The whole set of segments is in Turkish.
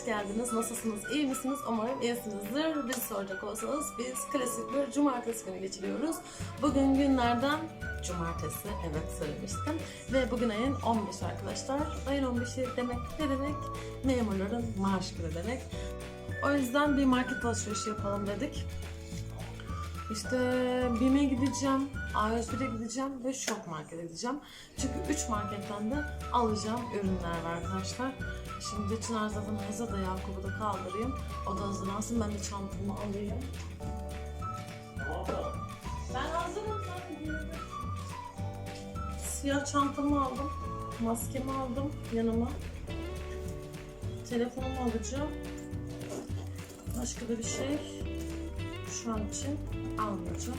hoş geldiniz. Nasılsınız? İyi misiniz? Umarım iyisinizdir. Bizi soracak olsanız biz klasik bir cumartesi günü geçiriyoruz. Bugün günlerden cumartesi, evet söylemiştim. Ve bugün ayın 15 arkadaşlar. Ayın 15'i demek ne demek? Memurların maaş günü demek. O yüzden bir market alışverişi yapalım dedik. İşte BİM'e gideceğim, A101'e gideceğim ve Şok Market'e gideceğim. Çünkü 3 marketten de alacağım ürünler var arkadaşlar. Şimdi Çınar zaten hazır da Yakup'u da kaldırayım. O da hazırlansın. Ben de çantamı alayım. Ben hazırım zaten. Siyah çantamı aldım. Maskemi aldım yanıma. Telefonumu alacağım. Başka da bir şey şu an için almayacağım.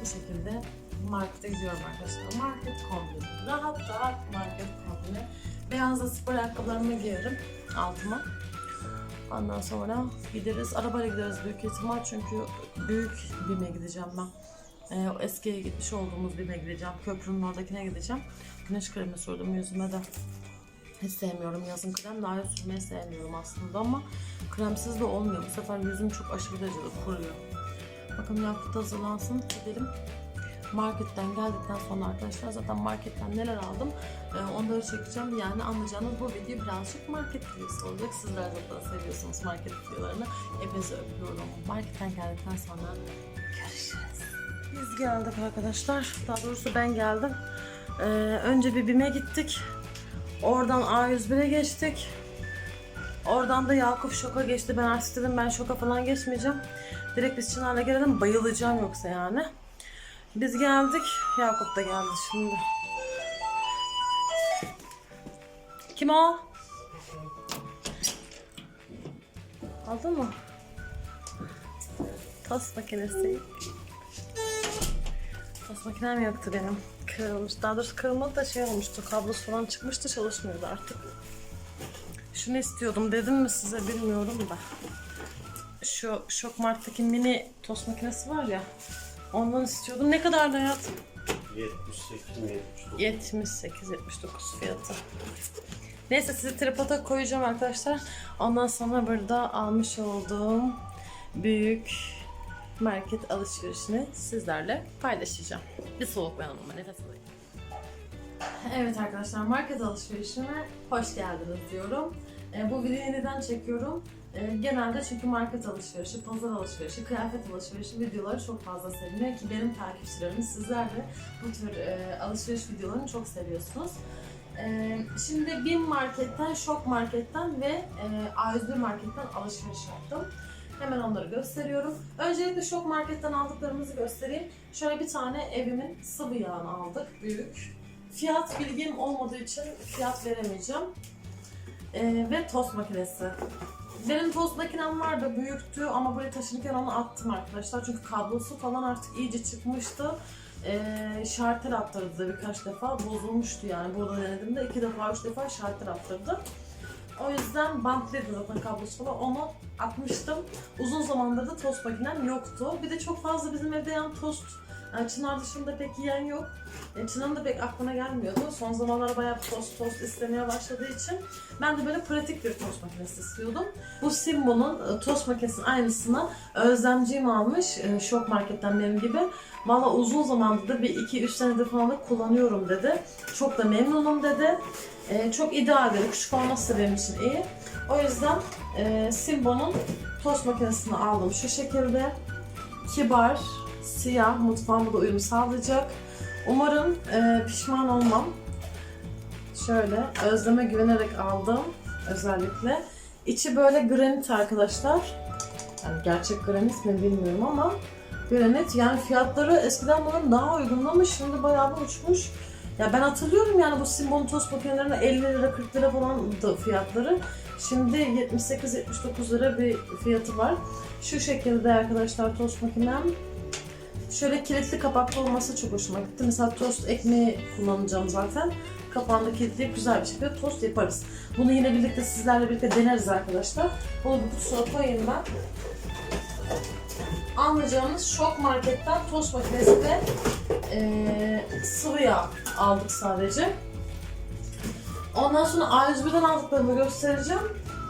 Bu şekilde markete gidiyorum arkadaşlar. Market kombini. Rahat rahat market kombini. Beyaz da spor ayakkabılarımı giyerim altıma. Ondan sonra gideriz. Arabayla gideriz büyük ihtimal çünkü büyük BİM'e gideceğim ben. Ee, eskiye gitmiş olduğumuz BİM'e gideceğim. Köprünün oradakine gideceğim. Güneş kremi sürdüm yüzüme de. Hiç sevmiyorum yazın krem. Daha sürmeyi sevmiyorum aslında ama kremsiz de olmuyor. Bu sefer yüzüm çok aşırı derecede kuruyor. Bakın Yakut hazırlansın. Gidelim. Marketten geldikten sonra arkadaşlar zaten marketten neler aldım e, onları çekeceğim. Yani anlayacağınız bu video birazcık market videosu olacak. Sizler zaten seviyorsunuz market videolarını. Hepinizi öpüyorum. Marketten geldikten sonra görüşürüz. Biz geldik arkadaşlar. Daha doğrusu ben geldim. E, önce bir BİM'e gittik. Oradan A101'e geçtik. Oradan da Yakup şoka geçti. Ben artık dedim ben şoka falan geçmeyeceğim. Direkt biz Çınar'la gelelim. Bayılacağım yoksa yani. Biz geldik. Yakup da geldi şimdi. Kim o? Aldın mı? Tost makinesi. Tost makinem yoktu benim. Kırılmış. Daha doğrusu kırılmadı da şey olmuştu. Kablosu falan çıkmıştı çalışmıyordu artık. Şunu istiyordum dedim mi size bilmiyorum da. Şu Şok Mart'taki mini tost makinesi var ya. Ondan istiyordum. Ne kadar hayatım? 78 mi 79? 78-79 fiyatı. Neyse sizi tripoda koyacağım arkadaşlar. Ondan sonra burada almış olduğum büyük market alışverişini sizlerle paylaşacağım. Bir soluklayalım ama nefes alayım. Evet arkadaşlar market alışverişime hoş geldiniz diyorum. E, bu videoyu neden çekiyorum? E, genelde çünkü market alışverişi, pazar alışverişi, kıyafet alışverişi videoları çok fazla seviliyor ki benim takipçilerim sizler de bu tür e, alışveriş videolarını çok seviyorsunuz. E, şimdi BİM marketten, Şok marketten ve e, A101 marketten alışveriş yaptım. Hemen onları gösteriyorum. Öncelikle Şok marketten aldıklarımızı göstereyim. Şöyle bir tane evimin sıvı yağını aldık, büyük. Fiyat bilgim olmadığı için fiyat veremeyeceğim. Ee, ve tost makinesi. Benim tost makinem vardı, büyüktü ama buraya taşınırken onu attım arkadaşlar. Çünkü kablosu falan artık iyice çıkmıştı. Ee, şartel attırdı birkaç defa. Bozulmuştu yani. Burada denedim de iki defa, üç defa şartel attırdı. O yüzden bantlıydı zaten kablosu falan. Onu atmıştım. Uzun zamandır da tost makinem yoktu. Bir de çok fazla bizim evde yan tost yani Çınar dışında pek yiyen yok. E, Çınar'ın da pek aklına gelmiyordu. Son zamanlarda bayağı tost tost istemeye başladığı için ben de böyle pratik bir tost makinesi istiyordum. Bu Simbo'nun e, tost makinesinin aynısını Özlemciğim almış. e, Şok marketten benim gibi. Valla uzun zamandır da bir 2-3 senedir falan da kullanıyorum dedi. Çok da memnunum dedi. Çok ideal dedi. Küçük olması da benim için iyi. O yüzden Simbo'nun tost makinesini aldım şu şekilde. Kibar, siyah mutfağıma da uyum sağlayacak. Umarım e, pişman olmam. Şöyle özleme güvenerek aldım özellikle. İçi böyle granit arkadaşlar. Yani gerçek granit mi bilmiyorum ama granit. Yani fiyatları eskiden bunun daha uygunlamış. Şimdi bayağı bir uçmuş. Ya ben hatırlıyorum yani bu Simbon tost makinelerine 50 lira 40 lira falan da fiyatları. Şimdi 78-79 lira bir fiyatı var. Şu şekilde arkadaşlar tost makinem. Şöyle kilitli kapaklı olması çok hoşuma gitti. Mesela tost ekmeği kullanacağım zaten. Kapağında kilitleyip güzel bir şekilde tost yaparız. Bunu yine birlikte sizlerle birlikte deneriz arkadaşlar. Bunu bir kutusuna koyayım ben. Anlayacağınız Şok Market'ten tost makinesi ve eee sıvı yağ aldık sadece. Ondan sonra A101'den aldıklarımı göstereceğim.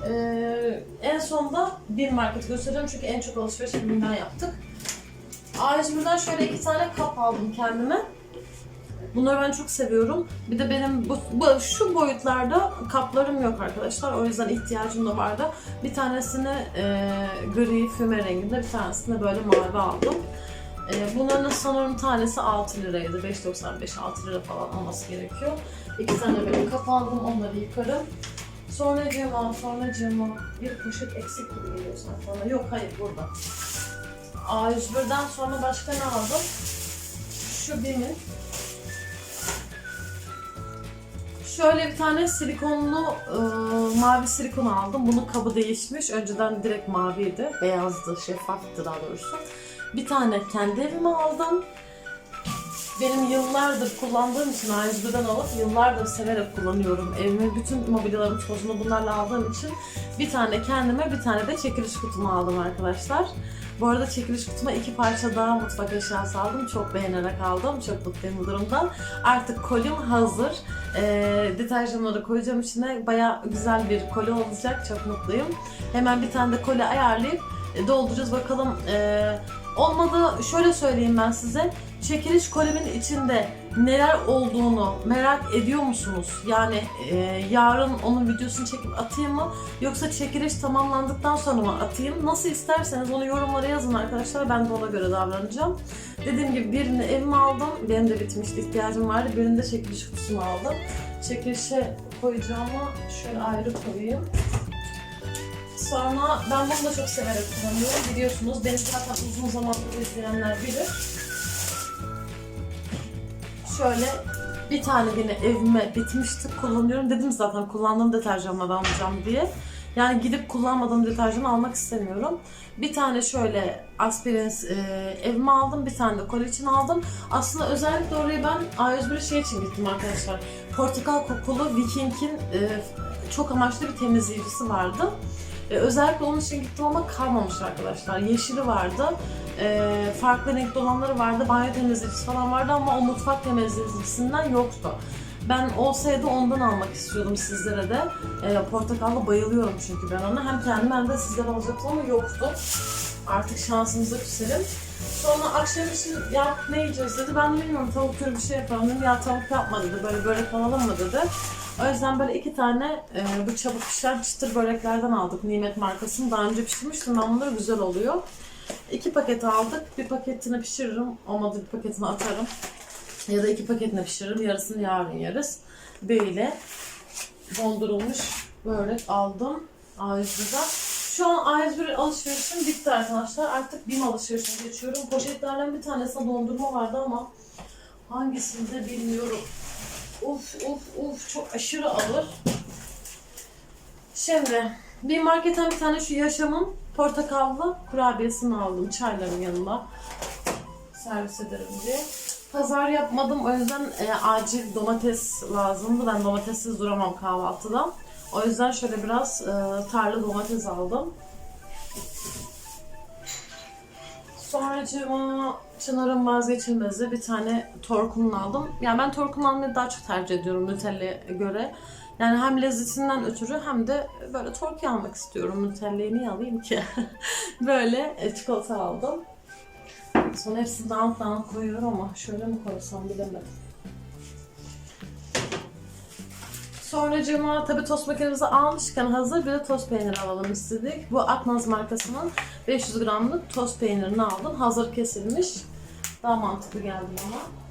Ee, en sonunda bir market göstereceğim çünkü en çok alışveriş BİM'den yaptık. A101'den şöyle iki tane kap aldım kendime. Bunları ben çok seviyorum. Bir de benim bu, bu şu boyutlarda kaplarım yok arkadaşlar. O yüzden ihtiyacım da vardı. Bir tanesini e, gri füme renginde, bir tanesini böyle mavi aldım. E, bunların sanırım tanesi 6 liraydı. 5.95 6 lira falan olması gerekiyor. İki tane böyle kap aldım. Onları yıkarım. Sonra cema, sonra cema. Bir poşet eksik gibi geliyor sana. Yok hayır burada. A101'den sonra başka ne aldım? Şu BİM'in Şöyle bir tane silikonlu e, mavi silikon aldım. Bunun kabı değişmiş. Önceden direkt maviydi. Beyazdı, şeffaftı daha doğrusu. Bir tane kendi evime aldım. Benim yıllardır kullandığım için A101'den alıp yıllardır severek kullanıyorum. Evimin bütün mobilyalarımın tozunu bunlarla aldığım için bir tane kendime bir tane de çekiliş kutumu aldım arkadaşlar. Bu arada çekiliş kutuma iki parça daha mutfak eşyası aldım. Çok beğenerek aldım. Çok mutluyum bu durumdan. Artık kolim hazır. Ee, deterjanları koyacağım içine. Baya güzel bir koli olacak. Çok mutluyum. Hemen bir tane de koli ayarlayıp e, dolduracağız. Bakalım e, olmadı şöyle söyleyeyim ben size. Çekiliş kolimin içinde neler olduğunu merak ediyor musunuz? Yani e, yarın onun videosunu çekip atayım mı? Yoksa çekiliş tamamlandıktan sonra mı atayım? Nasıl isterseniz onu yorumlara yazın arkadaşlar. Ben de ona göre davranacağım. Dediğim gibi birini evime aldım. Benim de bitmişti, ihtiyacım vardı. Birini de çekiliş kutusuna aldım. Çekilişe koyacağımı şöyle ayrı koyayım. Sonra ben bunu da çok severek kullanıyorum. Biliyorsunuz beni zaten uzun zamandır izleyenler bilir. Şöyle bir tane yine evime bitmişti kullanıyorum. Dedim zaten kullandığım deterjanları alacağım diye. Yani gidip kullanmadığım deterjanı almak istemiyorum. Bir tane şöyle aspirin e, evime aldım. Bir tane de koli için aldım. Aslında özellikle oraya ben A101'e şey için gittim arkadaşlar. Portakal kokulu Viking'in e, çok amaçlı bir temizleyicisi vardı. E, özellikle onun için gittim ama kalmamış arkadaşlar. Yeşili vardı. E, farklı renkli olanları vardı. Banyo temizleyicisi falan vardı ama o mutfak temizleyicisinden yoktu. Ben olsaydı ondan almak istiyordum sizlere de. E, portakalla bayılıyorum çünkü ben ona. Hem kendim hem de sizlere alacaktım ama yoktu. Artık şansımıza küselim. Sonra akşam için ya ne yiyeceğiz dedi. Ben de bilmiyorum tavuk türü bir şey yapalım dedim. Ya tavuk yapma dedi. Böyle börek alalım mı dedi. O yüzden böyle iki tane e, bu çabuk pişen çıtır böreklerden aldık. Nimet markasını. Daha önce pişirmiştim ben bunları güzel oluyor. İki paket aldık. Bir paketini pişiririm. Olmadı bir paketini atarım. Ya da iki paketini pişiririm. Yarısını yarın yeriz. Böyle dondurulmuş börek aldım A101'den. Şu an A101 alışverişim bitti arkadaşlar. Artık BİM alışverişine geçiyorum. Poşetlerden bir tanesinde dondurma vardı ama hangisinde bilmiyorum. Uf uf uf çok aşırı ağır. Şimdi bir marketten bir tane şu yaşamın portakallı kurabiyesini aldım çayların yanında. Servis ederim diye. Pazar yapmadım o yüzden e, acil domates lazımdı. Ben domatessiz duramam kahvaltıda. O yüzden şöyle biraz e, tarla domates aldım. Sonracığıma Çınar'ın vazgeçilmezi bir tane Torkun'un aldım. Yani ben Torkun almayı daha çok tercih ediyorum Nutella'ya göre. Yani hem lezzetinden ötürü hem de böyle Torki almak istiyorum. Nutella'yı niye alayım ki? böyle e, çikolata aldım. Sonra hepsini dağınık dağınık koyuyorum ama şöyle mi koysam bilemedim. Sonracığıma tabii tost makinemizi almışken hazır bir de tost peyniri alalım istedik. Bu Aknaz markasının 500 gramlık tost peynirini aldım. Hazır kesilmiş. Daha mantıklı geldi bana.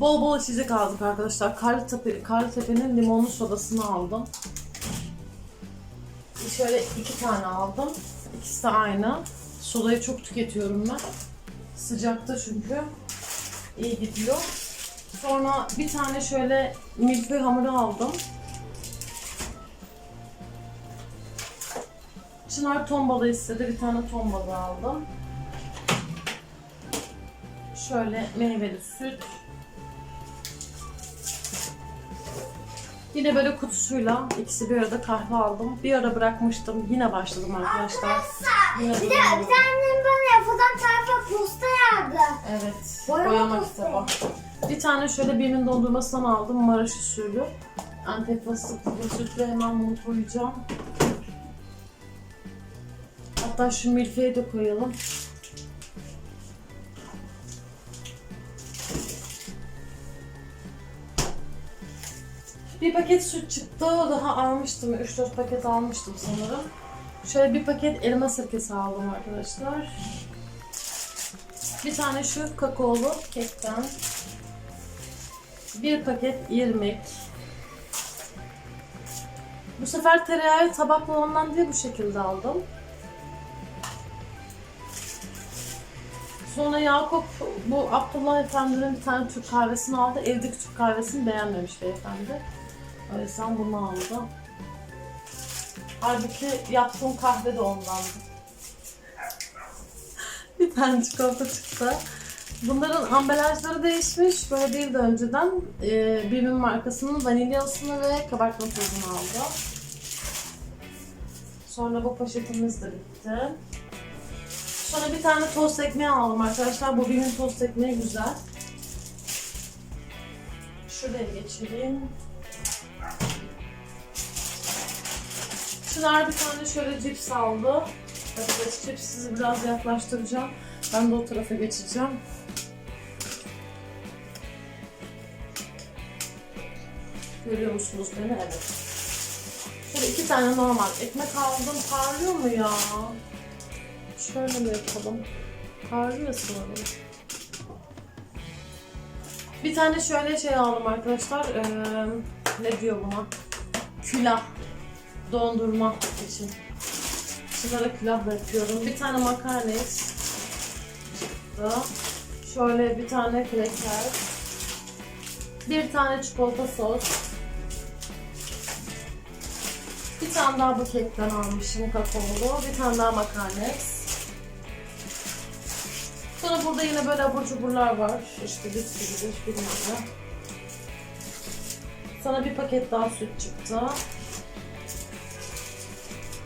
Bol bol içecek aldık arkadaşlar. Karlıtepe, Karlıtepe'nin limonlu sodasını aldım. Şöyle iki tane aldım. İkisi de aynı. Sodayı çok tüketiyorum ben. Sıcakta çünkü. iyi gidiyor. Sonra bir tane şöyle milföy hamuru aldım. Çınar ton balığı istedi. Bir tane ton balığı aldım. Şöyle meyveli süt. Yine böyle kutusuyla ikisi bir arada kahve aldım. Bir ara bırakmıştım. Yine başladım arkadaşlar. Yine Bir de bir duramıyorum. tane bana yapadan tarafa posta yazdı. Evet. Boyama Boyama kitabı. Bir tane şöyle birinin dondurmasından aldım. Maraş usulü. Antep fıstıklı bu sütle hemen bunu koyacağım. Hatta şu milfeyi de koyalım. Bir paket süt çıktı. Daha almıştım. 3-4 paket almıştım sanırım. Şöyle bir paket elma sirkesi aldım arkadaşlar. Bir tane şu kakaolu kekten. Bir paket irmik. Bu sefer tereyağı tabaklı olandan diye bu şekilde aldım. Sonra Yakup bu Abdullah Efendi'nin bir tane Türk kahvesini aldı. Evdeki Türk kahvesini beğenmemiş beyefendi. Yüzden bunu aldı. Halbuki yaptığım kahve de ondandı. bir tane çikolata çıktı. Bunların ambalajları değişmiş. Böyle değildi önceden. Ee, Bim'in markasının vanilyasını ve kabartma tozunu aldı. Sonra bu poşetimiz de bitti. Sonra bir tane tost ekmeği aldım arkadaşlar. Bu Bim'in tost ekmeği güzel. Şuraya geçireyim. Çınar bir tane şöyle cips aldı. Evet, cips sizi biraz yaklaştıracağım. Ben de o tarafa geçeceğim. Görüyor musunuz beni? Evet. Şöyle iki tane normal ekmek aldım. Parlıyor mu ya? Şöyle mi yapalım? Parlıyor sanırım. Bir tane şöyle şey aldım arkadaşlar. Ee, ne diyor buna? Külah. Dondurma için. Şunlara külah yapıyorum. Bir tane makarna çıktı. Şöyle bir tane kreker. Bir tane çikolata sos. Bir tane daha bu kekten almışım kakaolu. Bir tane daha makarna. Sonra burada yine böyle abur cuburlar var. İşte bisküvidir, bilmem ne. Sonra bir paket daha süt çıktı.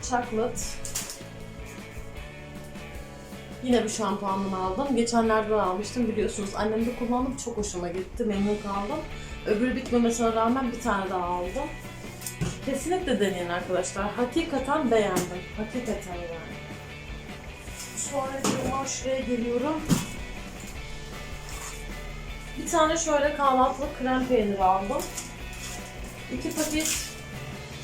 Chocolate. Yine bir şampuanını aldım. Geçenlerde de almıştım biliyorsunuz. Annem de kullandım. Çok hoşuma gitti. Memnun kaldım. Öbürü bitmemesine rağmen bir tane daha aldım. Kesinlikle deneyin arkadaşlar. Hakikaten beğendim. Hakikaten yani. Sonra bir şuraya geliyorum. Bir tane şöyle kahvaltılık krem peyniri aldım. İki paket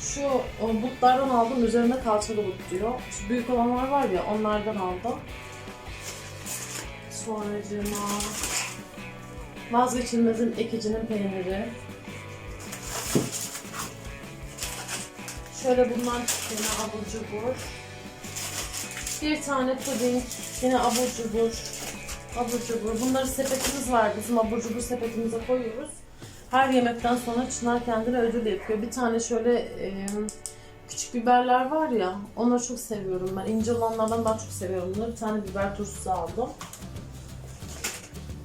şu o, butlardan aldım. Üzerinde kalçalı but diyor. Şu büyük olanlar var ya onlardan aldım. Sonracığıma vazgeçilmezin ekicinin peyniri. Şöyle bundan yine abur cubur. Bir tane puding, yine abur cubur. Abur cubur. Bunları sepetimiz var. Bizim abur cubur sepetimize koyuyoruz. Her yemekten sonra Çınar kendine ödül yapıyor. Bir tane şöyle e, küçük biberler var ya, onları çok seviyorum ben. İnce olanlardan daha çok seviyorum bunları. Bir tane biber turşusu aldım.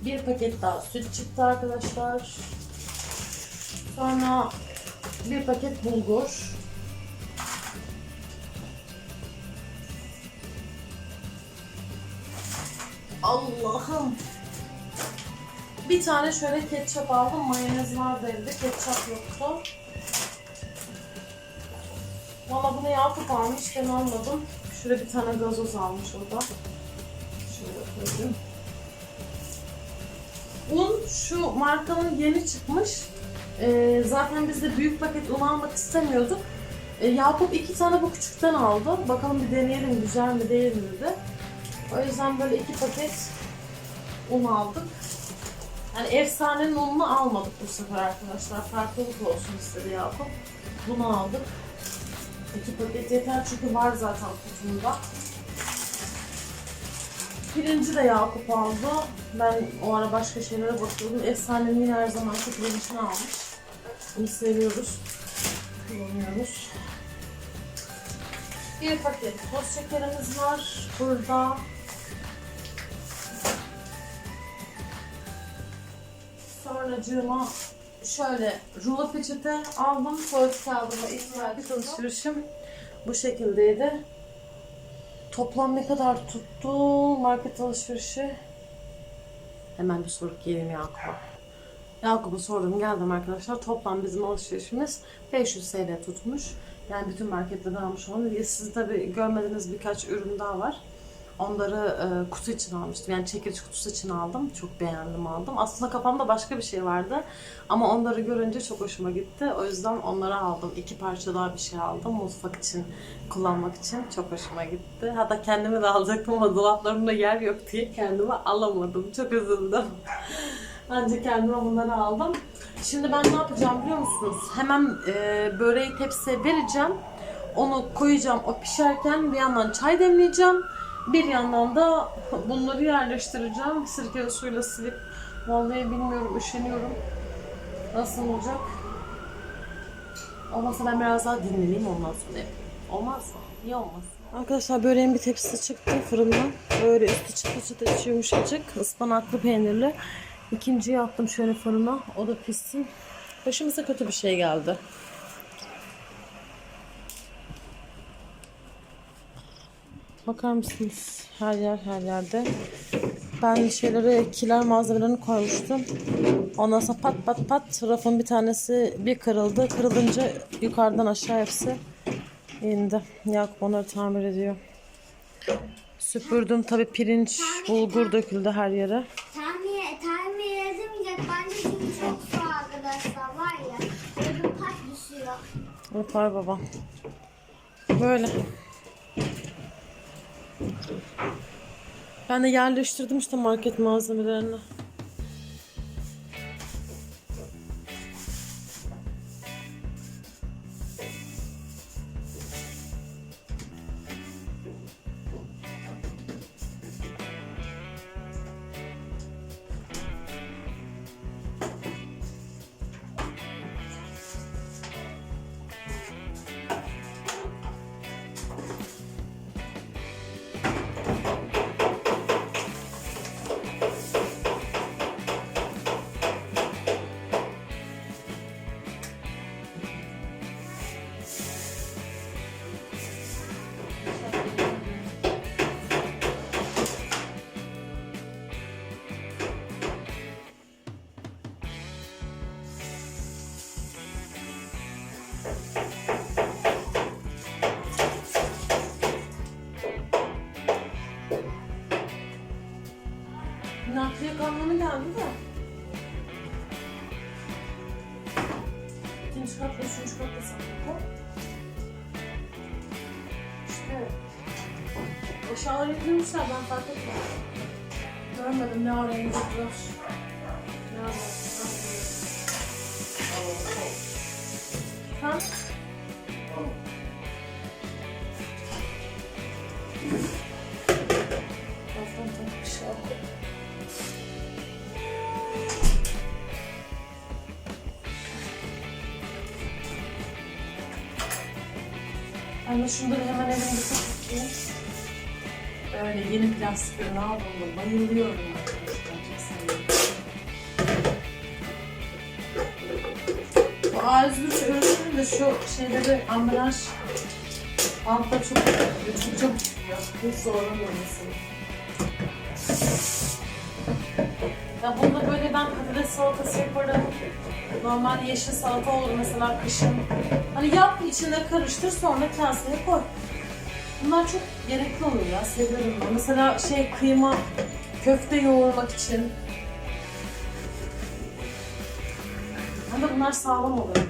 Bir paket daha süt çıktı arkadaşlar. Sonra bir paket bulgur. Allah'ım. Bir tane şöyle ketçap aldım. Mayonez vardı evde. Ketçap yoktu. Valla bunu Yakup almış. Ben almadım. Şuraya bir tane gazoz almış o. Şöyle koyayım. Un şu markanın yeni çıkmış. Ee, zaten biz de büyük paket un almak istemiyorduk. Ee, Yakup iki tane bu küçükten aldı. Bakalım bir deneyelim güzel mi değil mi dedi. O yüzden böyle iki paket un aldık. Yani efsanenin ununu almadık bu sefer arkadaşlar. Farklılık olsun istedi Yakup. Bunu aldık. İki paket yeter çünkü var zaten kutumda. Pirinci de Yakup aldı. Ben o ara başka şeylere bakıyordum. Efsanenin yine her zaman çok pirincini almış. Bunu seviyoruz. Kullanıyoruz. Bir paket toz şekerimiz var burada. Sonracığıma şöyle rulo peçete aldım. Tuvalet kağıdına ihtiyaç alışverişim bu şekildeydi. Toplam ne kadar tuttu market alışverişi? Hemen bir sorup geleyim Yakup'a. Yakup'a sordum geldim arkadaşlar. Toplam bizim alışverişimiz 500 TL tutmuş. Yani bütün markette almış onu. Siz tabi görmediğiniz birkaç ürün daha var. Onları e, kutu için almıştım. Yani çekiç kutusu için aldım. Çok beğendim aldım. Aslında kafamda başka bir şey vardı. Ama onları görünce çok hoşuma gitti. O yüzden onları aldım. İki parça daha bir şey aldım. Mutfak için kullanmak için. Çok hoşuma gitti. Hatta kendime de alacaktım ama dolaplarımda yer yok diye kendime alamadım. Çok üzüldüm. Ancak kendime bunları aldım. Şimdi ben ne yapacağım biliyor musunuz? Hemen e, böreği tepsiye vereceğim. Onu koyacağım. O pişerken bir yandan çay demleyeceğim. Bir yandan da bunları yerleştireceğim. Sirkeli suyla silip. Vallahi bilmiyorum, üşeniyorum. Nasıl olacak? Olmazsa ben biraz daha dinleneyim ondan sonra yapayım. Olmaz mı? Niye olmaz? Arkadaşlar böreğin bir tepsisi çıktı fırından. Böyle üstü çıtı çıtı yumuşacık. ıspanaklı peynirli. İkinciyi attım şöyle fırına. O da pişsin. Başımıza kötü bir şey geldi. Bakar mısınız? Her yer her yerde. Ben şeyleri, kiler malzemelerini koymuştum. Ondan sonra pat pat pat rafın bir tanesi bir kırıldı. Kırılınca yukarıdan aşağı hepsi indi. Yakup onları tamir ediyor. Süpürdüm tabi pirinç, bulgur döküldü her yere. Tahmin, tahmin edemeyecek bence çünkü çok su arkadaşlar var ya. Böyle pat düşüyor. Yapar baba. Böyle. Ben de yerleştirdim işte market malzemelerini. Yüklemişler ben fark etmedim. Görmedim ne ara indirdiler. Ne ara Sen? Kafam takmış de şunları hemen elimde tutayım. Böyle yeni plastik ürün aldım da bayılıyorum arkadaşlar. Çok seviyorum. Bu A103 ürünlerin de şu şeyleri ambalaj altta çok çok çok. Hiç zorlamıyorsun. Ya bunda böyle ben patates salatası yaparım. Normal yeşil salata olur mesela kışın. Hani yap içine karıştır sonra kaseye koy. Bunlar çok gerekli oluyor ya seviyorum ben. Mesela şey kıyma köfte yoğurmak için. Hem de bunlar sağlam oluyor.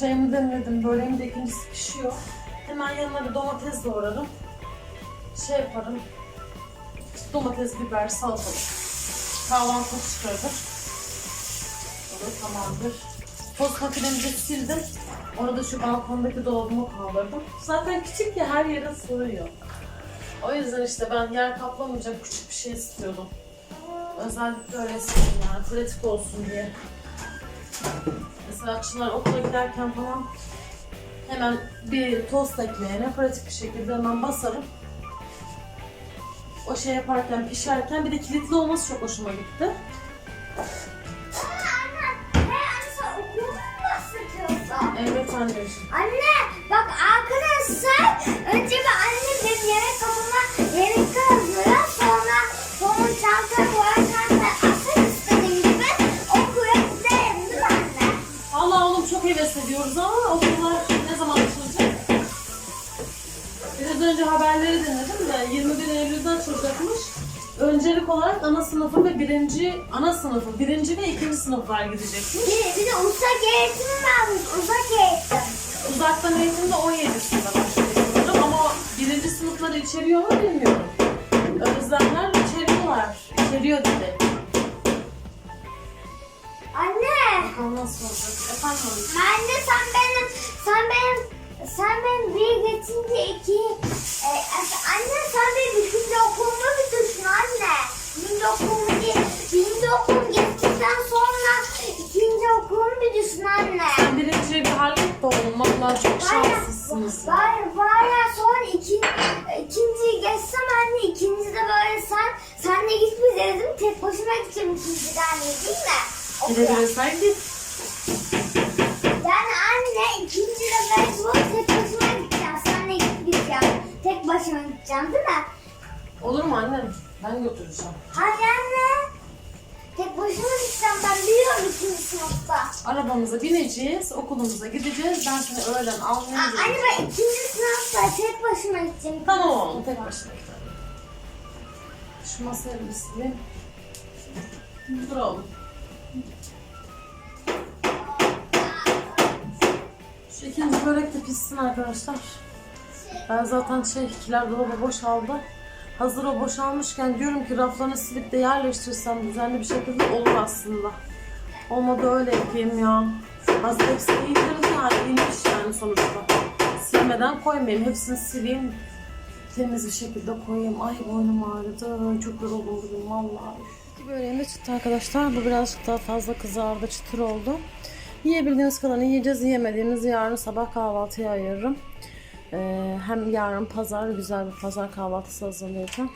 Çayımı demledim. Böreğim de ikincisi pişiyor. Hemen yanına bir domates doğrarım. Şey yaparım. Domates, biber, salatalık. Kahvaltı çıkarır. O da tamamdır. Tost makinemizi sildim. Orada şu balkondaki dolabımı kaldırdım. Zaten küçük ya her yere sığıyor. O yüzden işte ben yer kaplamayacak küçük bir şey istiyordum. Özellikle öyle istedim yani pratik olsun diye. Mesela Çınar okula giderken falan hemen bir tost ekmeğine pratik bir şekilde hemen basarım. O şey yaparken, pişerken bir de kilitli olması çok hoşuma gitti. Evet anneciğim. Anne bak arkadaşlar önce bir anne benim yemek kabıma yemek hazırlıyor sonra sonra çantaya koyar ediyoruz ama okullar ne zaman açılacak? Biraz önce haberleri dinledim de 21 Eylül'de açılacakmış. Öncelik olarak ana sınıfı ve birinci, ana sınıfı, birinci ve ikinci sınıflar gidecekmiş. Bir, bir de uzak eğitim varmış uzak eğitim. Uzaktan eğitimde 17'sinde başlıyor ama birinci sınıfları içeriyor mu bilmiyorum. Özlemler içeriyorlar. İçeriyor dedi. Bakalım nasıl olacak. Efendim anne sen benim sen benim sen benim bir geçince iki e, anne sen benim ikinci okulumu bitirsin anne. Birinci okulumu. Birinci okulumu geçtikten sonra ikinci okulumu bitirsin anne. sen birinciyi bir hallet de oğlum. Vallahi çok şanslısınız. Var, var ya sonra iki, ikinciyi geçsem anne ikinci de böyle sen senle gitmeyeceğiz değil mi? Tek başıma gideceğim ikinciden değil mi? Gidebilirsen git. Yani anne ikinci de mecbur tek başıma gideceğim. Senle gitmeyeceğim. Tek başıma gideceğim değil mi? Olur mu annem? Ben götüreceğim. Hayır anne. Tek başıma gideceğim ben biliyorum ikinci sınıfta. Arabamıza bineceğiz, okulumuza gideceğiz. Ben seni öğlen almaya Aa. Anne ben ikinci sınıfta tek başıma gideceğim. Tamam oğlum, tek başına gidelim. Şu masayı bir sileyim. Dur oğlum. Şu ikinci börek de pişsin arkadaşlar. Ben zaten şey, kiler dolabı boşaldı. Hazır o boşalmışken diyorum ki raflarını silip de yerleştirsem düzenli bir şekilde olur aslında. Olmadı öyle yapayım ya. Hazır hepsini indirdim yani inmiş yani sonuçta. Silmeden koymayayım. Hepsini sileyim. Temiz bir şekilde koyayım. Ay boynum ağrıdı. Çok yoruldum bugün vallahi. Böreğim de çıktı arkadaşlar. Bu birazcık daha fazla kızardı. Çıtır oldu. Yiyebildiğimiz kadarını yiyeceğiz. Yiyemediğimizi yarın sabah kahvaltıya ayırırım. Ee, hem yarın pazar güzel bir pazar kahvaltısı hazırlayacağım.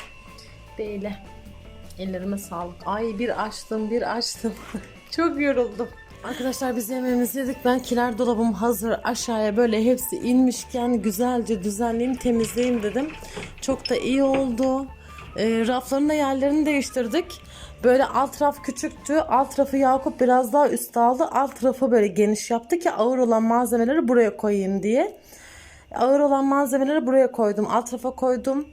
Böyle. Ellerime sağlık. Ay bir açtım bir açtım. Çok yoruldum. Arkadaşlar biz yemeğimizi yedik. Ben kiler dolabım hazır. Aşağıya böyle hepsi inmişken güzelce düzenleyeyim, temizleyeyim dedim. Çok da iyi oldu. Ee, rafların da yerlerini değiştirdik. Böyle alt raf küçüktü. Alt rafı Yakup biraz daha üst aldı. Alt rafı böyle geniş yaptı ki ağır olan malzemeleri buraya koyayım diye. Ağır olan malzemeleri buraya koydum. Alt rafa koydum.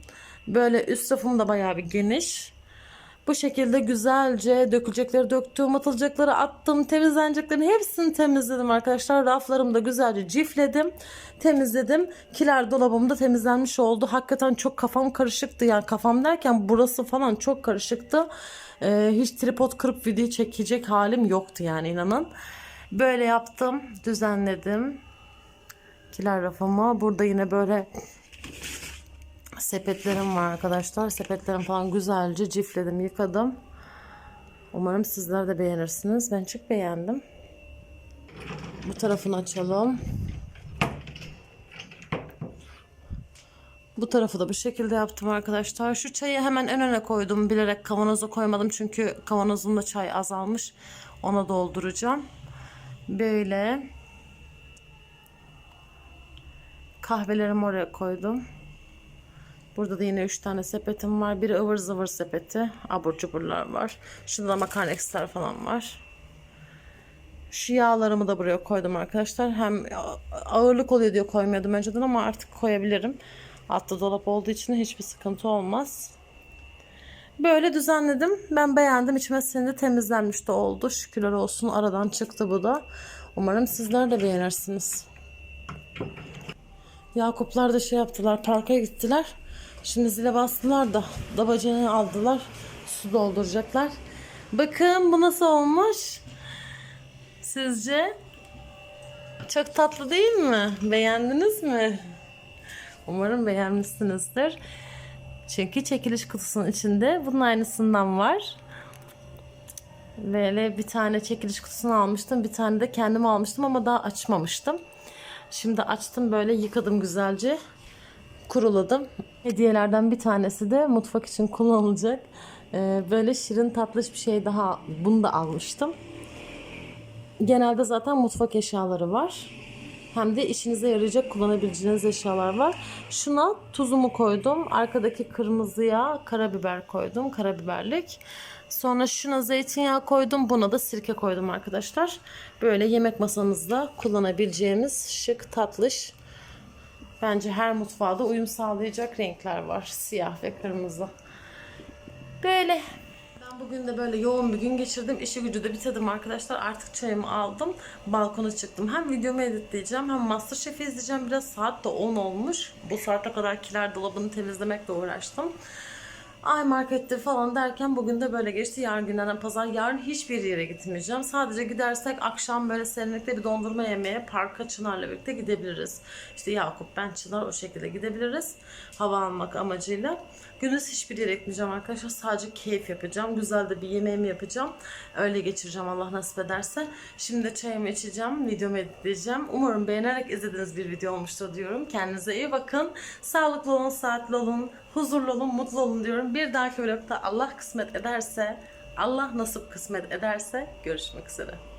Böyle üst rafım da bayağı bir geniş. Bu şekilde güzelce dökülecekleri döktüm, atılacakları attım, temizleneceklerin hepsini temizledim arkadaşlar. Raflarımı da güzelce cifledim, temizledim. Kiler dolabım da temizlenmiş oldu. Hakikaten çok kafam karışıktı. Yani kafam derken burası falan çok karışıktı. Ee, hiç tripod kırıp video çekecek halim yoktu yani inanın. Böyle yaptım, düzenledim. Kiler rafımı. Burada yine böyle sepetlerim var arkadaşlar. Sepetlerim falan güzelce cifledim, yıkadım. Umarım sizler de beğenirsiniz. Ben çok beğendim. Bu tarafını açalım. Bu tarafı da bu şekilde yaptım arkadaşlar. Şu çayı hemen en öne koydum. Bilerek kavanoza koymadım. Çünkü kavanozumda çay azalmış. Ona dolduracağım. Böyle. Kahvelerimi oraya koydum. Burada da yine 3 tane sepetim var. Biri ıvır zıvır sepeti. Abur cuburlar var. Şurada da makarna ekstra falan var. Şu yağlarımı da buraya koydum arkadaşlar. Hem ağırlık oluyor diye koymuyordum önceden ama artık koyabilirim. Altta dolap olduğu için hiçbir sıkıntı olmaz. Böyle düzenledim. Ben beğendim. İçime sindi temizlenmiş de oldu. Şükürler olsun aradan çıktı bu da. Umarım sizler de beğenirsiniz. Yakuplar da şey yaptılar. Parka gittiler. Şimdi zile bastılar da dabacını aldılar. Su dolduracaklar. Bakın bu nasıl olmuş? Sizce? Çok tatlı değil mi? Beğendiniz mi? Umarım beğenmişsinizdir. Çünkü çekiliş kutusunun içinde bunun aynısından var. Böyle bir tane çekiliş kutusunu almıştım. Bir tane de kendim almıştım ama daha açmamıştım. Şimdi açtım böyle yıkadım güzelce. kuruladım. Hediyelerden bir tanesi de mutfak için kullanılacak. Ee, böyle şirin tatlış bir şey daha bunu da almıştım. Genelde zaten mutfak eşyaları var. Hem de işinize yarayacak kullanabileceğiniz eşyalar var. Şuna tuzumu koydum. Arkadaki kırmızıya karabiber koydum. Karabiberlik. Sonra şuna zeytinyağı koydum. Buna da sirke koydum arkadaşlar. Böyle yemek masanızda kullanabileceğimiz şık tatlış. Bence her mutfağda uyum sağlayacak renkler var. Siyah ve kırmızı. Böyle. Bugün de böyle yoğun bir gün geçirdim. İşi gücü de bitirdim arkadaşlar. Artık çayımı aldım. Balkona çıktım. Hem videomu editleyeceğim hem Masterchef'i izleyeceğim. Biraz saat de 10 olmuş. Bu saate kadar kiler dolabını temizlemekle uğraştım. Ay markette falan derken bugün de böyle geçti. Yarın günlerden pazar. Yarın hiçbir yere gitmeyeceğim. Sadece gidersek akşam böyle serinlikte bir dondurma yemeye parka Çınar'la birlikte gidebiliriz. İşte Yakup, ben Çınar o şekilde gidebiliriz. Hava almak amacıyla. Gündüz hiçbir yere gitmeyeceğim arkadaşlar. Sadece keyif yapacağım. Güzel de bir yemeğimi yapacağım. Öyle geçireceğim Allah nasip ederse. Şimdi çayımı içeceğim. Videomu editleyeceğim. Umarım beğenerek izlediğiniz bir video olmuştur diyorum. Kendinize iyi bakın. Sağlıklı olun, saatli olun, huzurlu olun, mutlu olun diyorum. Bir dahaki vlogda Allah kısmet ederse, Allah nasip kısmet ederse görüşmek üzere.